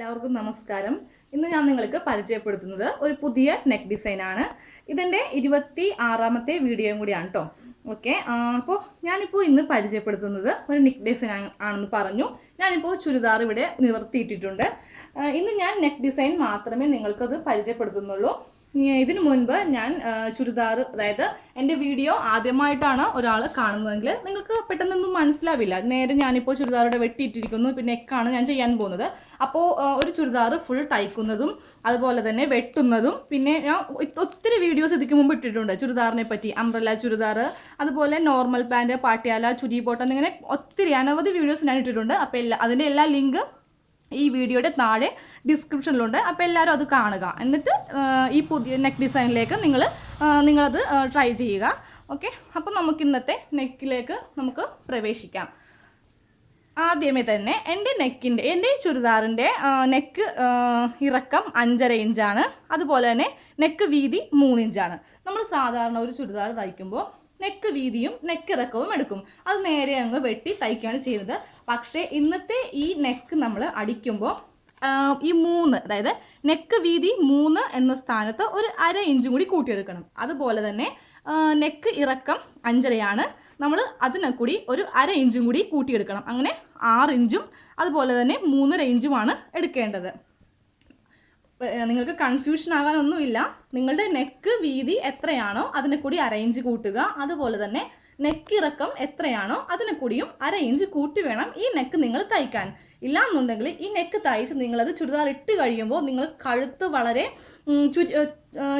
എല്ലാവർക്കും നമസ്കാരം. ഇന്ന് ഞാൻ നിങ്ങൾക്ക് പരിചയപ്പെടുത്തുന്നത് ഒരു പുതിയ നെക്ക് ഡിസൈൻ ആണ്. ഇതിന്റെ ഇരുപത്തി ആറാമത്തെ വീഡിയോയും കൂടിയാണ് കേട്ടോ ഓക്കെ അപ്പോൾ ഞാനിപ്പോൾ ഇന്ന് പരിചയപ്പെടുത്തുന്നത് ഒരു നെക്ക് ഡിസൈൻ ആണെന്ന് പറഞ്ഞു. ഞാനിപ്പോൾ ചുരിദാർ ഇവിടെ നിവർത്തിയിട്ടിട്ടുണ്ട്. ഇന്ന് ഞാൻ നെക്ക് ഡിസൈൻ മാത്രമേ നിങ്ങൾക്കത് പരിചയപ്പെടുത്തുന്നുള്ളൂ. ഇതിനു മുൻപ് ഞാൻ ചുരിദാർ അതായത് എന്റെ വീഡിയോ ആദ്യമായിട്ടാണ് ഒരാൾ കാണുന്നതെങ്കിൽ നിങ്ങൾക്ക് പെട്ടെന്നൊന്നും മനസ്സിലാവില്ല. നേരെ ഞാനിപ്പോൾ ചുരിദാറുടെ വെട്ടിയിട്ടിരിക്കുന്നു പിന്നെ എക്കാണ് ഞാൻ ചെയ്യാൻ പോകുന്നത്. അപ്പോൾ ഒരു ചുരിദാർ ഫുൾ തയ്ക്കുന്നതും അതുപോലെ തന്നെ വെട്ടുന്നതും പിന്നെ ഞാൻ ഒത്തിരി വീഡിയോസ് ഇതിക്ക് മുമ്പ് ഇട്ടിട്ടുണ്ട്. ചുരിദാറിനെ പറ്റി അംബ്രല്ല ചുരിദാർ അതുപോലെ നോർമൽ പാന്റ് പാട്ടിയാല ചുരി പോട്ടം ഇങ്ങനെ ഒത്തിരി അനവധി വീഡിയോസ് ഞാൻ ഇട്ടിട്ടുണ്ട്. അപ്പോൾ എല്ലാ അതിന്റെ എല്ലാ ലിങ്ക് ഈ വീഡിയോയുടെ താഴെ ഡിസ്ക്രിപ്ഷനിലുണ്ട് അപ്പോൾ എല്ലാവരും അത് കാണുക. എന്നിട്ട് ഈ പുതിയ നെക്ക് ഡിസൈനിലേക്ക് നിങ്ങൾ നിങ്ങളത് ട്രൈ ചെയ്യുക. ഓക്കെ? അപ്പോൾ നമുക്ക് ഇന്നത്തെ നെക്കിലേക്ക് നമുക്ക് പ്രവേശിക്കാം. ആദ്യമേ തന്നെ എന്റെ നെക്കിന്റെ എന്റെ ഈ ചുരിദാറിന്റെ നെക്ക് ഇറക്കം അഞ്ചര ഇഞ്ചാണ്. അതുപോലെ തന്നെ നെക്ക് വീതി മൂന്നിഞ്ചാണ് നമ്മൾ സാധാരണ ഒരു ചുരിദാർ തയ്ക്കുമ്പോൾ നെക്ക് വീതിയും നെക്ക് ഇറക്കവും എടുക്കും. അത് നേരെ അങ്ങ് വെട്ടി തയ്ക്കുകയാണ് ചെയ്യുന്നത്. പക്ഷേ ഇന്നത്തെ ഈ നെക്ക് നമ്മൾ അടിക്കുമ്പോൾ ഈ മൂന്ന് അതായത് നെക്ക് വീതി മൂന്ന് എന്ന സ്ഥാനത്ത് ഒരു അര ഇഞ്ചും കൂടി കൂട്ടിയെടുക്കണം. അതുപോലെ തന്നെ നെക്ക് ഇറക്കം അഞ്ചരയാണ്. നമ്മൾ അതിനെ കൂടി ഒരു അര ഇഞ്ചും കൂടി കൂട്ടിയെടുക്കണം. അങ്ങനെ ആറ് ഇഞ്ചും അതുപോലെ തന്നെ മൂന്നര ഇഞ്ചുമാണ് എടുക്കേണ്ടത്. നിങ്ങൾക്ക് കൺഫ്യൂഷൻ ആകാനൊന്നുമില്ല. നിങ്ങളുടെ നെക്ക് വീതി എത്രയാണോ അതിനെ കൂടി അറേഞ്ച് കൂട്ടുക. അതുപോലെ തന്നെ നെക്ക് ഇറക്കം എത്രയാണോ അതിനെ കൂടിയും അര ഇഞ്ച് കൂട്ടി വേണം ഈ നെക്ക് നിങ്ങൾ തയ്ക്കാൻ. ഇല്ലാന്നുണ്ടെങ്കിൽ ഈ നെക്ക് തയ്ച്ച് നിങ്ങളത് ചുരിദാർ ഇട്ട് കഴിയുമ്പോൾ നിങ്ങൾ കഴുത്ത് വളരെ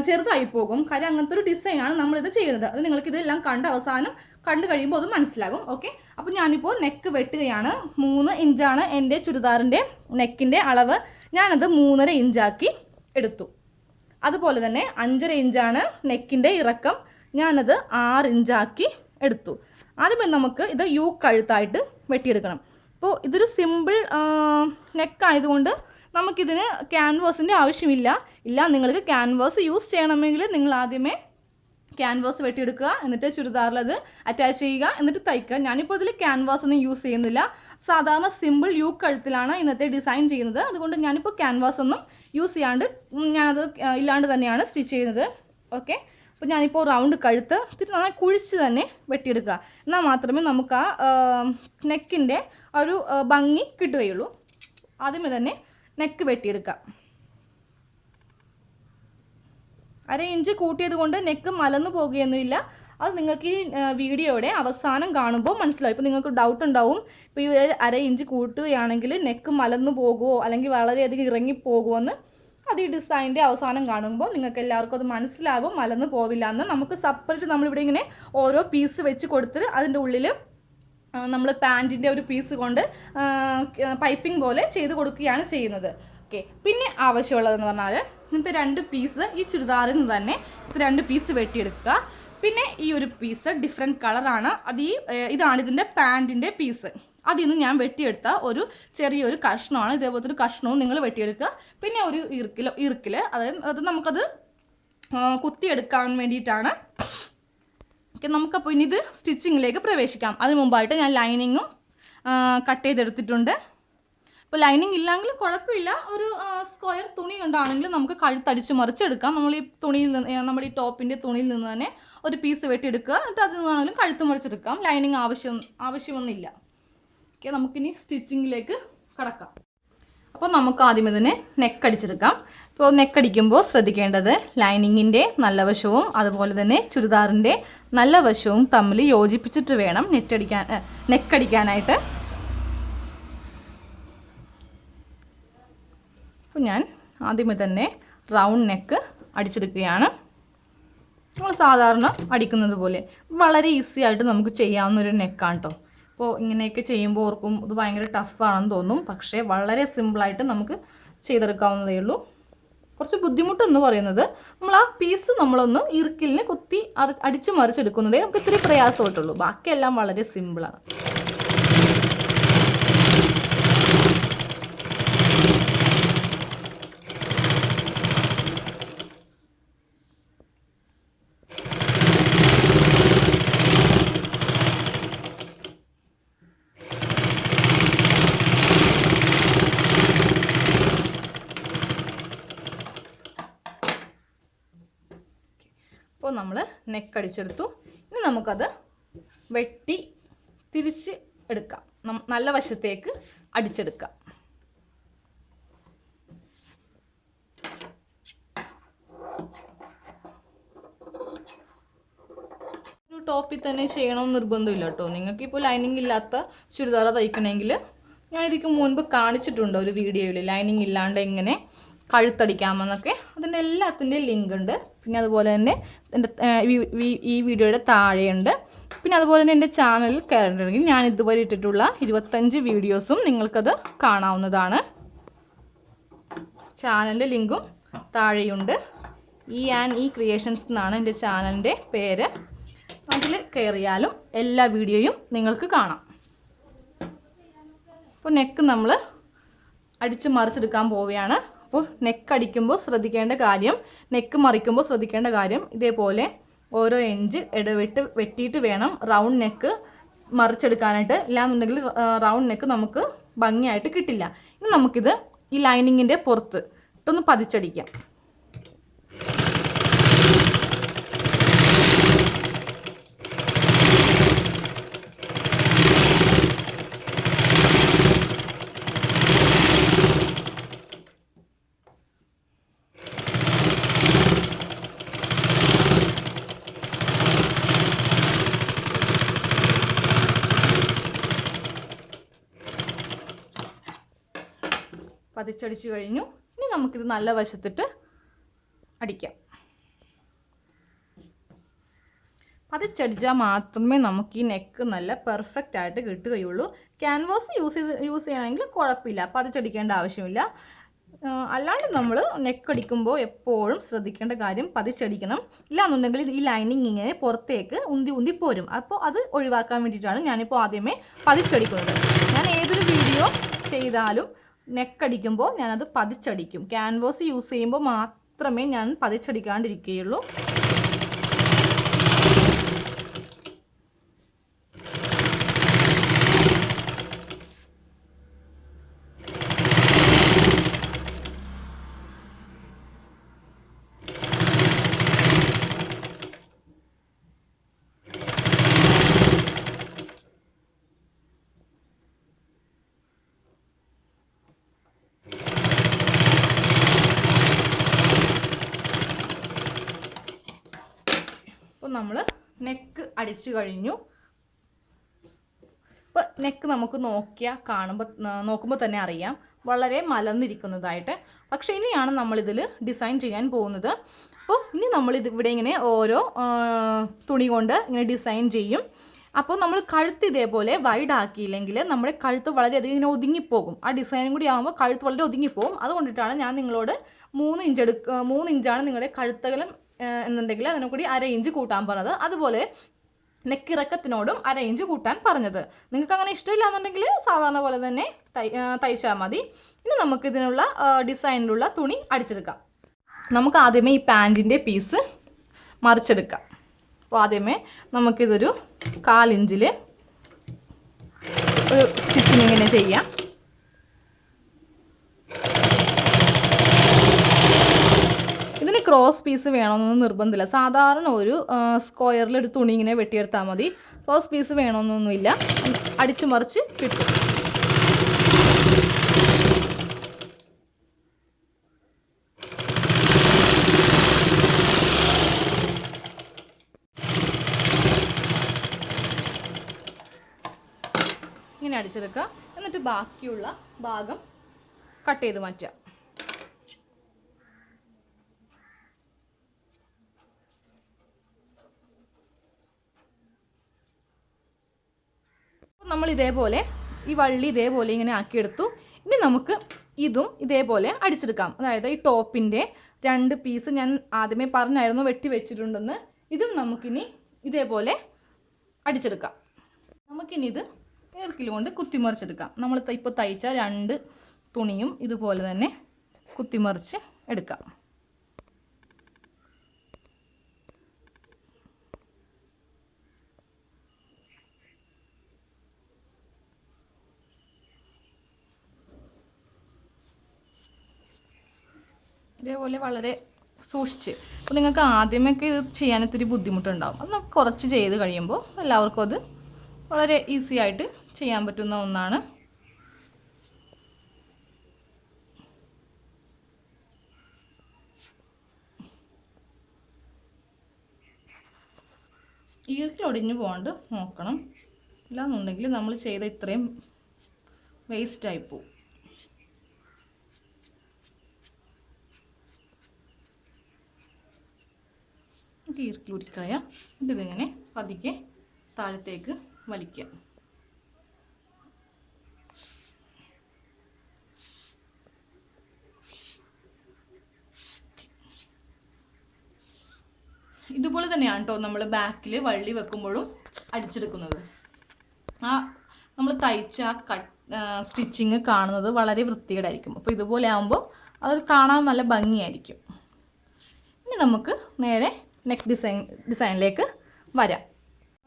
ചെറുതായി പോകും. കാര്യം അങ്ങനത്തെ ഒരു ഡിസൈനാണ് നമ്മളിത് ചെയ്യുന്നത്. അത് നിങ്ങൾക്ക് ഇതെല്ലാം കണ്ട അവസാനം കണ്ടു കഴിയുമ്പോൾ അത് മനസ്സിലാകും. ഓക്കെ അപ്പോൾ ഞാനിപ്പോൾ നെക്ക് വെട്ടുകയാണ്. മൂന്ന് ഇഞ്ചാണ് എന്റെ ചുരിദാറിന്റെ നെക്കിന്റെ അളവ്. ഞാനത് മൂന്നര ഇഞ്ചാക്കി എടുത്തു. അതുപോലെ തന്നെ അഞ്ചര ഇഞ്ചാണ് നെക്കിന്റെ ഇറക്കം. ഞാനത് ആറ് ഇഞ്ചാക്കി എടുത്തു. ആദ്യമേ നമുക്ക് ഇത് യു കഴുത്തായിട്ട് വെട്ടിയെടുക്കണം. അപ്പോൾ ഇതൊരു സിമ്പിൾ നെക്കായതുകൊണ്ട് നമുക്കിതിന് ക്യാൻവാസിന്റെ ആവശ്യമില്ല. ഇല്ല നിങ്ങൾക്ക് ക്യാൻവാസ് യൂസ് ചെയ്യണമെങ്കിൽ നിങ്ങൾ ആദ്യമേ ക്യാൻവാസ് വെട്ടിയെടുക്കുക എന്നിട്ട് ചുരിദാറിൽ അത് അറ്റാച്ച് ചെയ്യുക എന്നിട്ട് തയ്ക്കുക. ഞാനിപ്പോൾ ഇതിൽ ക്യാൻവാസ് ഒന്നും യൂസ് ചെയ്യുന്നില്ല. സാധാരണ സിമ്പിൾ യൂ കഴുത്തിലാണ് ഇന്നത്തെ ഡിസൈൻ ചെയ്യുന്നത്. അതുകൊണ്ട് ഞാനിപ്പോൾ ക്യാൻവാസ് ഒന്നും യൂസ് ചെയ്യാണ്ട് ഞാനത് ഇല്ലാണ്ട് തന്നെയാണ് സ്റ്റിച്ച് ചെയ്യുന്നത്. ഓക്കെ അപ്പോൾ ഞാനിപ്പോൾ റൗണ്ട് കഴുത്ത് ഇത്തിരി നന്നായി കുഴിച്ച് തന്നെ വെട്ടിയെടുക്കുക. എന്നാൽ മാത്രമേ നമുക്ക് ആ നെക്കിന്റെ ഒരു ഭംഗി കിട്ടുകയുള്ളൂ. ആദ്യമേ തന്നെ നെക്ക് വെട്ടിയെടുക്കാം അര ഇഞ്ച് കൂട്ടിയത് കൊണ്ട് നെക്ക് മലന്നു പോകുകയൊന്നുമില്ല. അത് നിങ്ങൾക്ക് ഈ വീഡിയോയുടെ അവസാനം കാണുമ്പോൾ മനസ്സിലാവും. ഇപ്പോൾ നിങ്ങൾക്ക് ഡൗട്ട് ഉണ്ടാവും. ഇപ്പോൾ ഈ അര ഇഞ്ച് കൂട്ടുകയാണെങ്കിൽ നെക്ക് മലന്നു പോകുമോ അല്ലെങ്കിൽ വളരെയധികം ഇറങ്ങിപ്പോകുമോ എന്ന് അത് ഈ ഡിസൈനിന്റെ അവസാനം കാണുമ്പോൾ നിങ്ങൾക്ക് എല്ലാവർക്കും അത് മനസ്സിലാകും. മലന്നു പോവില്ല എന്ന് നമുക്ക് സെപ്പറേറ്റ് നമ്മളിവിടെ ഇങ്ങനെ ഓരോ പീസ് വെച്ച് കൊടുത്ത് അതിന്റെ ഉള്ളിൽ നമ്മൾ പാന്റിന്റെ ഒരു പീസ് കൊണ്ട് പൈപ്പിംഗ് പോലെ ചെയ്ത് കൊടുക്കുകയാണ് ചെയ്യുന്നത്. ഓക്കെ. പിന്നെ ആവശ്യമുള്ളതെന്ന് പറഞ്ഞാൽ ഇങ്ങനത്തെ രണ്ട് പീസ് ഈ ചുരിദാറിൽ നിന്ന് തന്നെ രണ്ട് പീസ് വെട്ടിയെടുക്കുക. പിന്നെ ഈ ഒരു പീസ് ഡിഫറെന്റ് കളറാണ് അത് ഈ ഇതാണ് ഇതിന്റെ പാന്റിന്റെ പീസ് അതിൽ നിന്ന് ഞാൻ വെട്ടിയെടുത്ത ഒരു ചെറിയൊരു കഷ്ണമാണ്. ഇതേപോലത്തെ ഒരു കഷ്ണവും നിങ്ങൾ വെട്ടിയെടുക്കുക. പിന്നെ ഒരു ഇറുക്കിൽ ഇറുക്കിൽ അതായത് അത് നമുക്കത് കുത്തിയെടുക്കാൻ വേണ്ടിയിട്ടാണ്. നമുക്കപ്പോൾ ഇനി ഇത് സ്റ്റിച്ചിങ്ങിലേക്ക് പ്രവേശിക്കാം. അതിന് മുമ്പായിട്ട് ഞാൻ ലൈനിങ്ങും കട്ട് ചെയ്തെടുത്തിട്ടുണ്ട്. ഇപ്പോൾ ലൈനിങ് ഇല്ലെങ്കിലും കുഴപ്പമില്ല. ഒരു സ്ക്വയർ തുണി കൊണ്ടാണെങ്കിൽ നമുക്ക് കഴുത്തടിച്ച് മറിച്ചെടുക്കാം. നമ്മൾ ഈ തുണിയിൽ നിന്ന് നമ്മുടെ ഈ ടോപ്പിന്റെ തുണിയിൽ നിന്ന് തന്നെ ഒരു പീസ് വെട്ടിയെടുക്കുക. എന്നിട്ട് അതിൽ നിന്നാണെങ്കിലും കഴുത്ത് മറിച്ചെടുക്കാം. ലൈനിങ് ആവശ്യം ആവശ്യമൊന്നുമില്ല. ഓക്കെ നമുക്കിനി സ്റ്റിച്ചിങ്ങിലേക്ക് കടക്കാം. അപ്പോൾ നമുക്ക് ആദ്യമേ തന്നെ നെക്ക് അടിച്ചെടുക്കാം. ഇപ്പോൾ നെക്ക് അടിക്കുമ്പോൾ ശ്രദ്ധിക്കേണ്ടത് ലൈനിങ്ങിന്റെ നല്ല വശവും അതുപോലെ തന്നെ ചുരിദാറിന്റെ നല്ല വശവും തമ്മിൽ യോജിപ്പിച്ചിട്ട് വേണം നെറ്റ് അടിക്കാൻ നെക്ക് അടിക്കാനായിട്ട്. അപ്പോൾ ഞാൻ ആദ്യമേ തന്നെ റൗണ്ട് നെക്ക് അടിച്ചെടുക്കുകയാണ്. നമ്മൾ സാധാരണ അടിക്കുന്നത് പോലെ. വളരെ ഈസി ആയിട്ട് നമുക്ക് ചെയ്യാവുന്ന ഒരു നെക്കാണ് കേട്ടോ അപ്പോൾ ഇങ്ങനെയൊക്കെ ചെയ്യുമ്പോൾ ഓർക്കും ഇത് ഭയങ്കര ടഫാണെന്ന് തോന്നും. പക്ഷേ വളരെ സിമ്പിളായിട്ട് നമുക്ക് ചെയ്തെടുക്കാവുന്നതേ ഉള്ളൂ. കുറച്ച് ബുദ്ധിമുട്ടെന്ന് പറയുന്നത് നമ്മൾ ആ പീസ് നമ്മളൊന്ന് ഇറുക്കിലിന് കുത്തി അടിച്ച് മറിച്ചെടുക്കുന്നതേ നമുക്ക് ഇത്തിരി പ്രയാസമായിട്ടുള്ളൂ. ബാക്കിയെല്ലാം വളരെ സിമ്പിളാണ് അപ്പോൾ നമ്മൾ നെക്ക് അടിച്ചെടുത്തു. ഇനി നമുക്കത് വെട്ടി തിരിച്ച് എടുക്കാം. നല്ല വശത്തേക്ക് അടിച്ചെടുക്കാം. ടോപ്പിൽ തന്നെ ചെയ്യണമെന്ന് നിർബന്ധമില്ല കേട്ടോ. നിങ്ങൾക്ക് ഇപ്പോൾ ലൈനിങ് ഇല്ലാത്ത ചുരിദാർ തയ്ക്കണമെങ്കിൽ ഞാൻ ഇതിക്ക് മുൻപ് കാണിച്ചിട്ടുണ്ട് ഒരു വീഡിയോയിൽ ലൈനിങ് ഇല്ലാണ്ട് എങ്ങനെ കഴുത്തടിക്കാമെന്നൊക്കെ. അതിന്റെ എല്ലാത്തിന്റെയും ലിങ്ക് ഉണ്ട്. പിന്നെ അതുപോലെ തന്നെ എന്റെ ഈ- വീഡിയോയുടെ താഴെയുണ്ട്. പിന്നെ അതുപോലെ തന്നെ എന്റെ ചാനലിൽ കയറിയിട്ടുണ്ടെങ്കിൽ ഞാൻ ഇതുവരെ ഇട്ടിട്ടുള്ള ഇരുപത്തഞ്ച് വീഡിയോസും നിങ്ങൾക്കത് കാണാവുന്നതാണ്. ചാനലിന്റെ ലിങ്കും താഴെയുണ്ട്. ഈ ആൻഡ് ഈ ക്രിയേഷൻസ് എന്നാണ് എന്റെ ചാനലിന്റെ പേര്. അതിൽ കയറിയാലും എല്ലാ വീഡിയോയും നിങ്ങൾക്ക് കാണാം. അപ്പോൾ നെക്ക് നമ്മൾ അടിച്ച് മറിച്ചെടുക്കാൻ പോവുകയാണ്. അപ്പോൾ നെക്ക് അടിക്കുമ്പോൾ ശ്രദ്ധിക്കേണ്ട കാര്യം നെക്ക് മറിക്കുമ്പോൾ ശ്രദ്ധിക്കേണ്ട കാര്യം ഇതേപോലെ ഓരോ ഇഞ്ച് ഇടവിട്ട് വെട്ടിയിട്ട് വേണം റൗണ്ട് നെക്ക് മറിച്ചെടുക്കാനായിട്ട്. ഇല്ലാന്നുണ്ടെങ്കിൽ റൗണ്ട് നെക്ക് നമുക്ക് ഭംഗിയായിട്ട് കിട്ടില്ല. ഇനി നമുക്കിത് ഈ ലൈനിങ്ങിന്റെ പുറത്ത് ഇട്ടൊന്ന് പതിച്ചടിക്കാം. പതിച്ചടിച്ചു കഴിഞ്ഞു. ഇനി നമുക്കിത് നല്ല വശത്തിട്ട് അടിക്കാം. പതിച്ചടിച്ചാൽ മാത്രമേ നമുക്ക് ഈ നെക്ക് നല്ല പെർഫെക്റ്റ് ആയിട്ട് കിട്ടുകയുള്ളൂ. ക്യാൻവാസ് യൂസ് ചെയ്ത് യൂസ് ചെയ്യണമെങ്കിൽ കുഴപ്പമില്ല. പതിച്ചടിക്കേണ്ട ആവശ്യമില്ല. അല്ലാണ്ട് നമ്മൾ നെക്ക് അടിക്കുമ്പോൾ എപ്പോഴും ശ്രദ്ധിക്കേണ്ട കാര്യം പതിച്ചടിക്കണം. ഇല്ലാന്നുണ്ടെങ്കിൽ ഈ ലൈനിങ് ഇങ്ങനെ പുറത്തേക്ക് ഉന്തി ഉന്തി പോരും. അപ്പോൾ അത് ഒഴിവാക്കാൻ വേണ്ടിയിട്ടാണ് ഞാനിപ്പോൾ ആദ്യമേ പതിച്ചടിക്കുന്നത്. ഞാൻ ഏതൊരു വീഡിയോ ചെയ്താലും നെക്ക് അടിക്കുമ്പോൾ ഞാനത് പതിച്ചടിക്കും. ക്യാൻവാസ് യൂസ് ചെയ്യുമ്പോൾ മാത്രമേ ഞാൻ പതിച്ചടിക്കാണ്ടിരിക്കുകയുള്ളൂ അപ്പോൾ നമ്മൾ നെക്ക് അടിച്ചു കഴിഞ്ഞു. ഇപ്പോൾ നെക്ക് നമുക്ക് നോക്കിയാൽ കാണുമ്പോൾ നോക്കുമ്പോൾ തന്നെ അറിയാം. വളരെ മലന്നിരിക്കുന്നതായിട്ട് പക്ഷെ ഇനിയാണ് നമ്മളിതിൽ ഡിസൈൻ ചെയ്യാൻ പോകുന്നത്. അപ്പോൾ ഇനി നമ്മൾ ഇവിടെ ഇങ്ങനെ ഓരോ തുണി കൊണ്ട് ഇങ്ങനെ ഡിസൈൻ ചെയ്യും. അപ്പോൾ നമ്മൾ കഴുത്ത് ഇതേപോലെ വൈഡ് ആക്കിയില്ലെങ്കിൽ നമ്മുടെ കഴുത്ത് വളരെയധികം ഇങ്ങനെ ഒതുങ്ങിപ്പോകും. ആ ഡിസൈനും കൂടി ആകുമ്പോൾ കഴുത്ത് വളരെ ഒതുങ്ങിപ്പോകും. അതുകൊണ്ടിട്ടാണ് ഞാൻ നിങ്ങളോട് മൂന്ന് ഇഞ്ച് എടുക്ക മൂന്ന് ഇഞ്ചാണ് നിങ്ങളുടെ കഴുത്തകലം എന്നുണ്ടെങ്കിൽ അതിനെ കൂടി അര ഇഞ്ച് കൂട്ടാൻ പറഞ്ഞത്. അതുപോലെ നെക്കിറക്കത്തിനോടും അര ഇഞ്ച് കൂട്ടാൻ പറഞ്ഞത്. നിങ്ങൾക്ക് അങ്ങനെ ഇഷ്ടമില്ല എന്നുണ്ടെങ്കിൽ സാധാരണ പോലെ തന്നെ തയ്ച്ചാൽ മതി. ഇനി നമുക്ക് ഇതിനുള്ള ഡിസൈനിലുള്ള തുണി അടിച്ചെടുക്കാം. നമുക്ക് ആദ്യമേ ഈ പാന്റിന്റെ പീസ് മറിച്ചെടുക്കാം. അപ്പോൾ ആദ്യമേ നമുക്കിതൊരു കാലിഞ്ചിൽ ഒരു സ്റ്റിച്ചിങ് ഇങ്ങനെ ചെയ്യാം. ഇതിന് ക്രോസ് പീസ് വേണമെന്നൊന്നും നിർബന്ധമില്ല. സാധാരണ ഒരു സ്ക്വയറിൽ ഒരു തുണി ഇങ്ങനെ വെട്ടിയെടുത്താൽ മതി. ക്രോസ് പീസ് വേണമെന്നൊന്നുമില്ല. അടിച്ചു മറിച്ച് കിട്ടും. ഇങ്ങനെ അടിച്ചെടുക്കുക. എന്നിട്ട് ബാക്കിയുള്ള ഭാഗം കട്ട് ചെയ്ത് മാറ്റുക അപ്പോൾ നമ്മൾ ഇതേപോലെ ഈ വള്ളി ഇതേപോലെ ഇങ്ങനെ ആക്കിയെടുത്തു. ഇനി നമുക്ക് ഇതും ഇതേപോലെ അടിച്ചെടുക്കാം. അതായത് ഈ ടോപ്പിന്റെ രണ്ട് പീസ് ഞാൻ ആദ്യമേ പറഞ്ഞായിരുന്നു വെട്ടി വെച്ചിട്ടുണ്ടെന്ന്. ഇതും നമുക്കിനി ഇതേപോലെ അടിച്ചെടുക്കാം. നമുക്കിനി ഇത് നേർക്കിൽ കൊണ്ട് കുത്തിമറിച്ചെടുക്കാം. നമ്മൾ ഇപ്പോൾ തയ്ച്ച രണ്ട് തുണിയും ഇതുപോലെ തന്നെ കുത്തിമറിച്ച് എടുക്കാം. ഇതേപോലെ വളരെ സൂക്ഷിച്ച്. അപ്പോൾ നിങ്ങൾക്ക് ആദ്യമൊക്കെ ഇത് ചെയ്യാൻ ഇത്തിരി ബുദ്ധിമുട്ടുണ്ടാകും അത് നമുക്ക് കുറച്ച് ചെയ്ത് കഴിയുമ്പോൾ എല്ലാവർക്കും അത് വളരെ ഈസി ആയിട്ട് ചെയ്യാൻ പറ്റുന്ന ഒന്നാണ്. ഈർക്കിലൊടിഞ്ഞു പോകാണ്ട് നോക്കണം. ഇല്ലാന്നുണ്ടെങ്കിൽ നമ്മൾ ചെയ്ത ഇത്രയും വേസ്റ്റായി പോവും. ഉരുക്കായ ഇതിങ്ങനെ പതിക്കെ താഴത്തേക്ക് വലിക്കുക. ഇതുപോലെ തന്നെയാണ് കേട്ടോ നമ്മൾ ബാക്കിൽ വള്ളി വെക്കുമ്പോഴും അടിച്ചെടുക്കുന്നത്. ആ നമ്മൾ തയ്ച്ച കട്ട് സ്റ്റിച്ചിങ് കാണുന്നത് വളരെ വൃത്തികേടായിരിക്കും. അപ്പോൾ ഇതുപോലെ ആകുമ്പോൾ അതൊരു കാണാൻ നല്ല ഭംഗിയായിരിക്കും. ഇനി നമുക്ക് നേരെ നെക്ക് ഡിസൈൻ ഡിസൈനിലേക്ക് വരാം.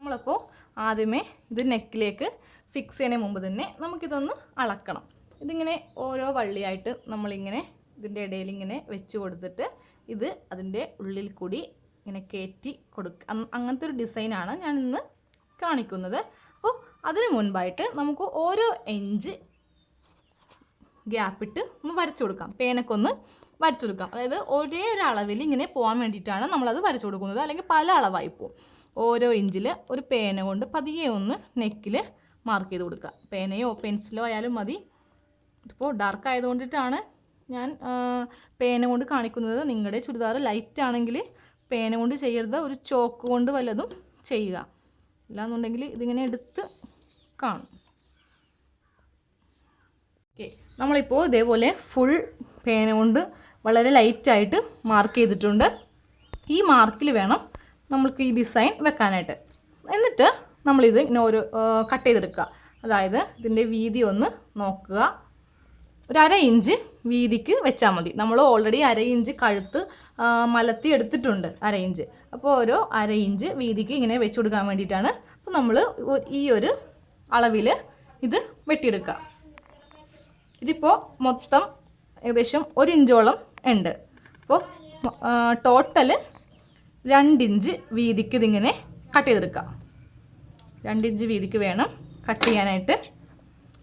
നമ്മളപ്പോൾ ആദ്യമേ ഇത് നെക്കിലേക്ക് ഫിക്സ് ചെയ്യുന്നതിന് മുമ്പ് തന്നെ നമുക്കിതൊന്ന് അളക്കണം. ഇതിങ്ങനെ ഓരോ വള്ളിയായിട്ട് നമ്മളിങ്ങനെ ഇതിന്റെ ഇടയിൽ ഇങ്ങനെ വെച്ച് കൊടുത്തിട്ട് ഇത് അതിന്റെ ഉള്ളിൽ കൂടി ഇങ്ങനെ കയറ്റി കൊടുക്കുക അങ്ങനത്തെ ഒരു ഡിസൈനാണ് ഞാൻ ഇന്ന് കാണിക്കുന്നത്. അപ്പോൾ അതിന് മുൻപായിട്ട് നമുക്ക് ഓരോ ഇഞ്ച് ഗ്യാപ്പിട്ട് ഒന്ന് വരച്ചു കൊടുക്കാം. പേനൊക്കെ ഒന്ന് വരച്ചു കൊടുക്കാം അതായത് ഒരേ ഒരു അളവിൽ ഇങ്ങനെ പോകാൻ വേണ്ടിയിട്ടാണ് നമ്മളത് വരച്ചു കൊടുക്കുന്നത്. അല്ലെങ്കിൽ പല അളവായി പോകും ഓരോ ഇഞ്ചിൽ ഒരു പേന കൊണ്ട് പതിയെ ഒന്ന് നെക്കിൽ മാർക്ക് ചെയ്ത് കൊടുക്കുക. പേനയോ പെൻസിലോ ആയാലും മതി. ഇപ്പോൾ ഡാർക്ക് ആയതുകൊണ്ടിട്ടാണ് ഞാൻ പേന കൊണ്ട് കാണിക്കുന്നത്. നിങ്ങളുടെ ചുരിദാർ ലൈറ്റ് ആണെങ്കിൽ പേന കൊണ്ട് ചെയ്യരുത്. ഒരു ചോക്ക് കൊണ്ട് വല്ലതും ചെയ്യുക. ഇല്ലാന്നുണ്ടെങ്കിൽ ഇതിങ്ങനെ എടുത്ത് കാണും. ഓക്കെ നമ്മളിപ്പോൾ ഇതേപോലെ ഫുൾ പേന കൊണ്ട് വളരെ ലൈറ്റായിട്ട് മാർക്ക് ചെയ്തിട്ടുണ്ട്. ഈ മാർക്കിൽ വേണം നമ്മൾക്ക് ഈ ഡിസൈൻ വെക്കാനായിട്ട്. എന്നിട്ട് നമ്മളിത് ഇങ്ങനെ ഒരു കട്ട് ചെയ്തെടുക്കുക. അതായത് ഇതിന്റെ വീതി ഒന്ന് നോക്കുക. ഒരു അര ഇഞ്ച് വീതിക്ക് വെച്ചാൽ മതി. നമ്മൾ ഓൾറെഡി അര ഇഞ്ച് കഴുത്ത് മലത്തി എടുത്തിട്ടുണ്ട് അര ഇഞ്ച് അപ്പോൾ ഓരോ അര ഇഞ്ച് വീതിക്ക് ഇങ്ങനെ വെച്ച് കൊടുക്കാൻ വേണ്ടിയിട്ടാണ് അപ്പോൾ നമ്മൾ ഈ ഒരു അളവിൽ ഇത് വെട്ടിയെടുക്കുക. ഇതിപ്പോൾ മൊത്തം ഏകദേശം ഒരു ഇഞ്ചോളം ഉണ്ട്. അപ്പോൾ ടോട്ടൽ രണ്ടിഞ്ച് വീതിക്ക് ഇതിങ്ങനെ കട്ട് ചെയ്തെടുക്കാം. രണ്ടിഞ്ച് വീതിക്ക് വേണം കട്ട് ചെയ്യാനായിട്ട്.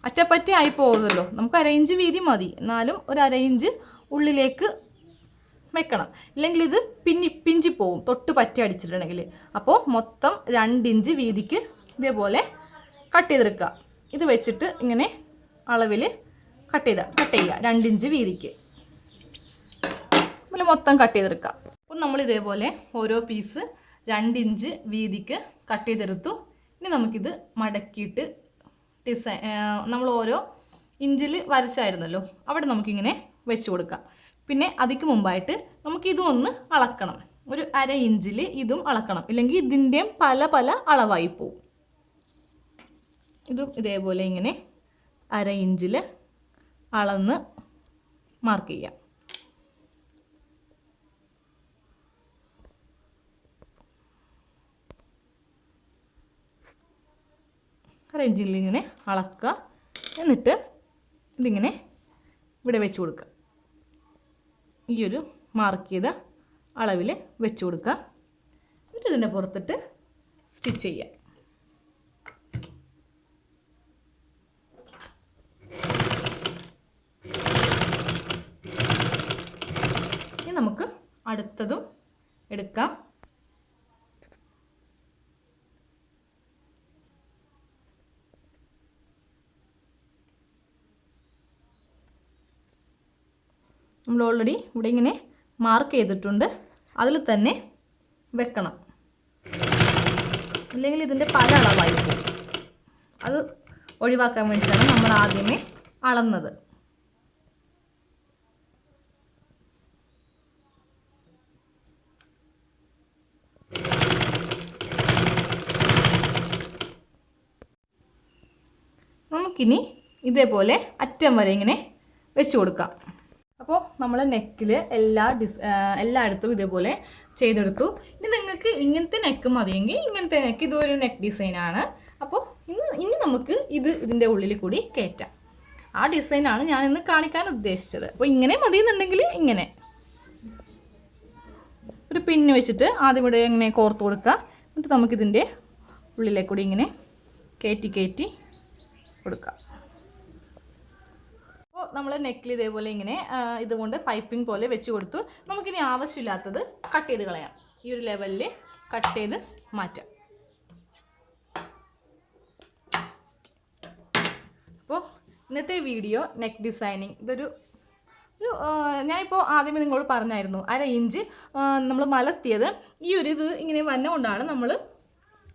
അച്ചപ്പറ്റി ആയി പോകുന്നല്ലോ. നമുക്ക് അരയിഞ്ച് വീതി മതി. എന്നാലും ഒരു അരയിഞ്ച് ഉള്ളിലേക്ക് വെക്കണം. ഇല്ലെങ്കിൽ ഇത് പിന്നി പിഞ്ചി പോവും. തൊട്ട് പറ്റി അടിച്ചിട്ടുണ്ടെങ്കിൽ. അപ്പോൾ മൊത്തം രണ്ടിഞ്ച് വീതിക്ക് ഇതേപോലെ കട്ട് ചെയ്തെടുക്കുക ഇത് വെച്ചിട്ട് ഇങ്ങനെ അളവിൽ കട്ട് ചെയ്താൽ കട്ട് ചെയ്യുക. രണ്ടിഞ്ച് വീതിക്ക്. അതുപോലെ മൊത്തം കട്ട് ചെയ്തെടുക്കാം. അപ്പം നമ്മൾ ഇതേപോലെ ഓരോ പീസ് രണ്ടിഞ്ച് വീതിക്ക് കട്ട് ചെയ്തെടുത്തു. ഇനി നമുക്കിത് മടക്കിയിട്ട് ഡിസൈൻ നമ്മൾ ഓരോ ഇഞ്ചിൽ വരച്ചായിരുന്നല്ലോ. അവിടെ നമുക്കിങ്ങനെ വെച്ച് കൊടുക്കാം. പിന്നെ അതിക്ക് മുമ്പായിട്ട് നമുക്ക് ഇതും ഒന്ന് അളക്കണം. ഒരു അര ഇഞ്ചിൽ ഇതും അളക്കണം. ഇല്ലെങ്കിൽ ഇതിന്റെയും പല പല അളവായി പോവും. ഇതും ഇതേപോലെ ഇങ്ങനെ അര ഇഞ്ചിൽ അളന്ന് മാർക്ക് ചെയ്യാം. അര ഇങ്ങനെ അളക്കുക എന്നിട്ട് ഇതിങ്ങനെ ഇവിടെ വെച്ച് കൊടുക്കുക ഈ ഒരു മാർക്ക് ചെയ്ത അളവിൽ വെച്ച് കൊടുക്കുക എന്നിട്ട് ഇതിന്റെ പുറത്തിട്ട് സ്റ്റിച്ച് ചെയ്യുക ഇനി നമുക്ക് അടുത്തതും എടുക്കാം നമ്മൾ ഓൾറെഡി ഇവിടെ ഇങ്ങനെ മാർക്ക് ചെയ്തിട്ടുണ്ട്. അതിൽ തന്നെ വെക്കണം. ഇല്ലെങ്കിൽ ഇതിന്റെ പല അളവായി അത് ഒഴിവാക്കാൻ വേണ്ടിയിട്ടാണ് നമ്മൾ ആദ്യമേ അളന്നത്. നമുക്കിനി ഇതേപോലെ അറ്റം വരെ ഇങ്ങനെ വെച്ച് കൊടുക്കാം. അപ്പോൾ നമ്മൾ നെക്കിൽ എല്ലാ ഡിസ് എല്ലായിടത്തും ഇതേപോലെ ചെയ്തെടുത്തു. ഇനി നിങ്ങൾക്ക് ഇങ്ങനത്തെ നെക്ക് മതിയെങ്കിൽ ഇങ്ങനത്തെ നെക്ക് ഇതൊരു നെക്ക് ഡിസൈനാണ് അപ്പോൾ ഇന്ന് ഇനി നമുക്ക് ഇത് ഇതിന്റെ ഉള്ളിൽ കൂടി കയറ്റാം ആ ഡിസൈനാണ് ഞാൻ ഇന്ന് കാണിക്കാൻ ഉദ്ദേശിച്ചത്. അപ്പോൾ ഇങ്ങനെ മതി എന്നുണ്ടെങ്കിൽ ഇങ്ങനെ. ഒരു പിന്ന് വെച്ചിട്ട് ആദ്യം ഇവിടെ ഇങ്ങനെ കോർത്ത് കൊടുക്കുക. എന്നിട്ട് നമുക്കിതിന്റെ ഉള്ളിലേക്കൂടി ഇങ്ങനെ കയറ്റി കയറ്റി കൊടുക്കുക അപ്പോൾ നമ്മൾ നെക്കിൽ ഇതേപോലെ ഇങ്ങനെ ഇതുകൊണ്ട് പൈപ്പിംഗ് പോലെ വെച്ച് കൊടുത്തു. നമുക്കിനി ആവശ്യമില്ലാത്തത് കട്ട് ചെയ്ത് കളയാം. ഈ ഒരു ലെവലിൽ കട്ട് ചെയ്ത് മാറ്റാം. അപ്പോൾ ഇന്നത്തെ വീഡിയോ നെക്ക് ഡിസൈനിങ് ഇതൊരു ഒരു ഞാനിപ്പോൾ ആദ്യമേ നിങ്ങളോട് പറഞ്ഞായിരുന്നു അര ഇഞ്ച് നമ്മൾ മലത്തിയത് ഈ ഒരു ഇത് ഇങ്ങനെ വന്നുകൊണ്ടാണ് നമ്മൾ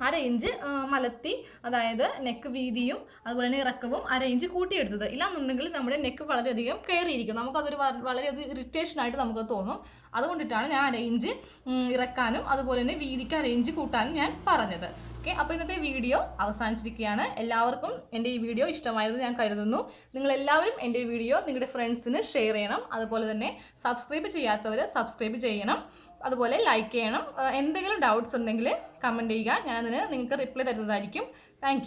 അര ഇഞ്ച് മലത്തി അതായത് നെക്ക് വീതിയും അതുപോലെ തന്നെ ഇറക്കവും അര ഇഞ്ച് കൂട്ടിയെടുത്തത്. ഇല്ലാന്നുണ്ടെങ്കിൽ നമ്മുടെ നെക്ക് വളരെയധികം കയറിയിരിക്കും. നമുക്കതൊരു വളരെയധികം ഇറിറ്റേഷൻ ആയിട്ട് നമുക്ക് തോന്നും. അതുകൊണ്ടിട്ടാണ് ഞാൻ അര ഇഞ്ച് ഇറക്കാനും അതുപോലെ തന്നെ വീതിക്ക് അര ഇഞ്ച് കൂട്ടാനും ഞാൻ പറഞ്ഞത്. ഓക്കെ അപ്പോൾ ഇന്നത്തെ വീഡിയോ അവസാനിച്ചിരിക്കുകയാണ്. എല്ലാവർക്കും എന്റെ ഈ വീഡിയോ ഇഷ്ടമായിരുന്നു ഞാൻ കരുതുന്നു. നിങ്ങളെല്ലാവരും എന്റെ ഈ വീഡിയോ നിങ്ങളുടെ ഫ്രണ്ട്സിന് ഷെയർ ചെയ്യണം. അതുപോലെ തന്നെ സബ്സ്ക്രൈബ് ചെയ്യാത്തവർ സബ്സ്ക്രൈബ് ചെയ്യണം. അതുപോലെ ലൈക്ക് ചെയ്യണം. എന്തെങ്കിലും ഡൗട്ട്സ് ഉണ്ടെങ്കിൽ കമന്റ് ചെയ്യുക. ഞാനതിന് നിങ്ങൾക്ക് റിപ്ലൈ തരുന്നതായിരിക്കും. താങ്ക്